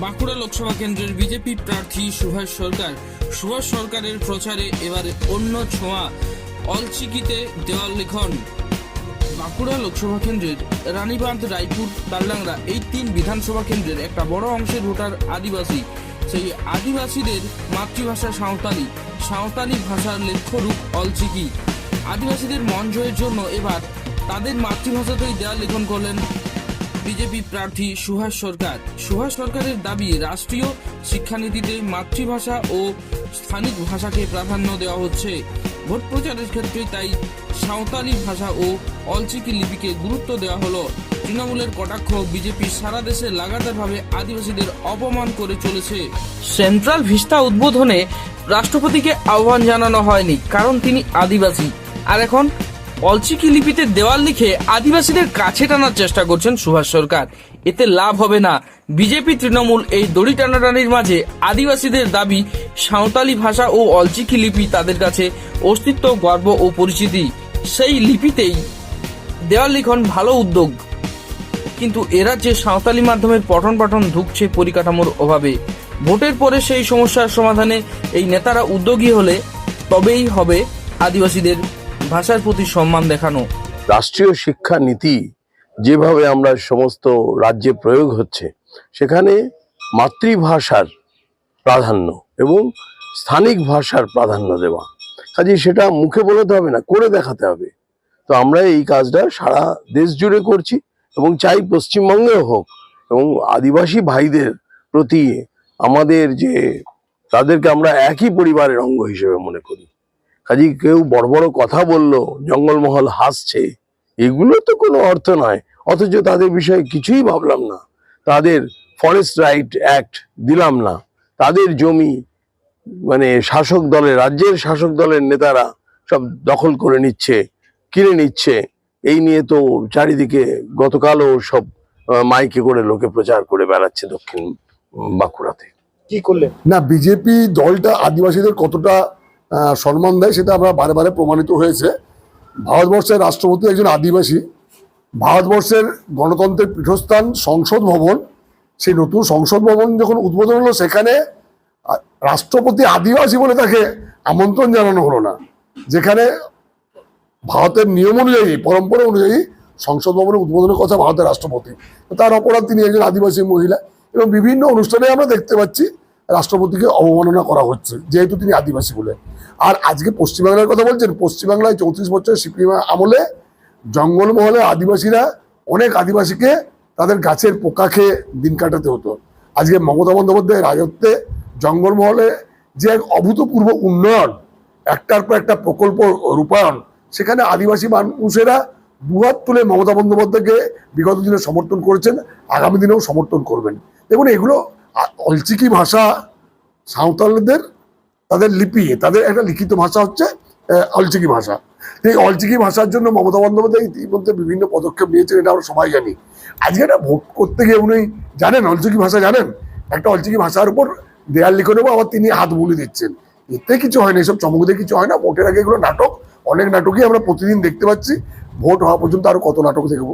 বাঁকুড়া লোকসভা কেন্দ্রের বিজেপি প্রার্থী সুভাষ সরকার। সুভাষ সরকারের প্রচারে এবারে অন্য ছোঁয়া। অলচিকিতে দেওয়াল লিখন। বাঁকুড়া লোকসভা কেন্দ্রের রানীবাঁধ, রায়পুর, তালডাংরা এই তিন বিধানসভা কেন্দ্রের একটা বড় অংশের ভোটার আদিবাসী। সেই আদিবাসীদের মাতৃভাষা সাঁওতালি। সাঁওতালি ভাষার লেখ্যরূপ অলচিকি। আদিবাসীদের মন জয়ের জন্য এবার তাদের মাতৃভাষাতেই দেওয়াল লিখন করলেন বিজেপি প্রার্থী সুভাষ সরকার। সুহাস সরকারের দাবি, রাষ্ট্রীয় শিক্ষানীতিতে মাতৃভাষা ও স্থানিক ভাষাকে প্রাধান্য দেওয়া হচ্ছে। ভোট প্রচারের ক্ষেত্রে তাই সাঁওতালি ভাষা ও অলচিকি লিপিকে গুরুত্ব দেওয়া হলো। তৃণমূলের কটাক্ষ, বিজেপি সারা দেশে লাগাতারভাবে আদিবাসীদের অপমান করে চলেছে। সেন্ট্রাল ভিস্তা উদ্বোধনে রাষ্ট্রপতিকে আহ্বান জানানো হয়নি, কারণ তিনি আদিবাসী। আর এখন অলচিকি লিপিতে দেওয়াল লিখে আদিবাসীদের কাছে টানার চেষ্টা করছেন সুভাষ সরকার। এতে লাভ হবে না। বিজেপি, তৃণমূল এই দড়ি টানাটানির মাঝে আদিবাসীদের দাবি, সাঁওতালি ভাষা ও অলচিকি লিপি তাদের কাছে অস্তিত্ব, গর্ব ও পরিচিতি। সেই লিপিতেই দেওয়াল লিখন ভালো উদ্যোগ। কিন্তু এরা যে সাঁওতালি মাধ্যমের পঠন পাঠন ঢুকছে পরিকাঠামোর অভাবে। ভোটের পরে সেই সমস্যার সমাধানে এই নেতারা উদ্যোগী হলে তবেই হবে আদিবাসীদের ভাষার প্রতি সম্মান দেখানো। রাষ্ট্রীয় শিক্ষা নীতি যেভাবে আমরা সমস্ত রাজ্যে প্রয়োগ হচ্ছে, সেখানে মাতৃভাষার প্রাধান্য এবং স্থানিক ভাষার প্রাধান্য দেওয়া। কাজে সেটা মুখে বলতে হবে না, করে দেখাতে হবে। তো আমরা এই কাজটা সারা দেশ জুড়ে করছি এবং চাই পশ্চিমবঙ্গেও হোক এবং আদিবাসী ভাইদের প্রতি আমাদের যে, তাদেরকে আমরা একই পরিবারের অঙ্গ হিসেবে মনে করি। কাজে কেউ বড় বড় কথা বলল জঙ্গলমহল হাসছে এগুলো তো কোনো অর্থ নয়। অথচ তাদের বিষয়ে কিছুই ভাবলাম না। তাদের ফরেস্ট রাইট অ্যাক্ট দিলাম না। তাদের জমি মানে শাসক দলের রাজ্যের শাসক দলের নেতারা সব দখল করে নিচ্ছে কিনে নিচ্ছে। এই নিয়ে তো চারিদিকে গতকালও সব মাইকে করে লোকে প্রচার করে বেড়াচ্ছে দক্ষিণ বাঁকুড়াতে। কি করলেন? না বিজেপি দলটা আদিবাসীদের কতটা সম্মান দেয়, সেটা আমরা বারে বারে প্রমাণিত হয়েছে। ভারতবর্ষের রাষ্ট্রপতি একজন আদিবাসী। ভারতবর্ষের গণতন্ত্রের পীঠস্থান সংসদ ভবন। সেই নতুন সংসদ ভবন যখন উদ্বোধন হলো, সেখানে রাষ্ট্রপতি আদিবাসী বলে তাকে আমন্ত্রণ জানানো হলো না। যেখানে ভারতের নিয়ম অনুযায়ী, পরম্পরা অনুযায়ী সংসদ ভবনের উদ্বোধনের কথা ভারতের রাষ্ট্রপতি। তার অপরাধ তিনি একজন আদিবাসী মহিলা। এবং বিভিন্ন অনুষ্ঠানে আমরা দেখতে পাচ্ছি রাষ্ট্রপতিকে অবমাননা করা হচ্ছে, যেহেতু তিনি আদিবাসী বলে। আর আজকে পশ্চিমবাংলার কথা বলছেন, পশ্চিমবাংলায় চৌত্রিশ বছর সিপিএম আমলে জঙ্গলমহলে আদিবাসীরা অনেক আদিবাসীকে তাদের গাছের পোকা খেয়ে দিন কাটাতে হতো। আজকে মমতা বন্দ্যোপাধ্যায়ের রাজত্বে জঙ্গলমহলে যে এক অভূতপূর্ব উন্নয়ন, একটার পর একটা প্রকল্প রূপায়ণ, সেখানে আদিবাসী মানুষেরা দুহাত তুলে মমতা বন্দ্যোপাধ্যায়কে বিগত দিনে সমর্থন করেছেন, আগামী দিনেও সমর্থন করবেন। দেখুন, এগুলো অলচিকি ভাষা সাঁওতালদের তাদের লিপি, তাদের একটা লিখিত ভাষা হচ্ছে অলচিকি ভাষা। এই অলচিকি ভাষার জন্য মমতা বন্দ্যোপাধ্যায় ইতিমধ্যে বিভিন্ন পদক্ষেপ নিয়েছেন, এটা আমরা সবাই জানি। আজকে এটা ভোট করতে গিয়ে উনি জানেন, অলচিকি ভাষা জানেন, একটা অলচিকি ভাষার উপর দেয়াল লিখে নেব, আবার তিনি হাত বুলি দিচ্ছেন। এতে কিছু হয় না এসব চমক দিয়ে কিছু হয় না, ভোটের আগে এগুলো নাটক, অনেক নাটকই আমরা প্রতিদিন দেখতে পাচ্ছি, ভোট হওয়া পর্যন্ত আরও কত নাটক দেখব?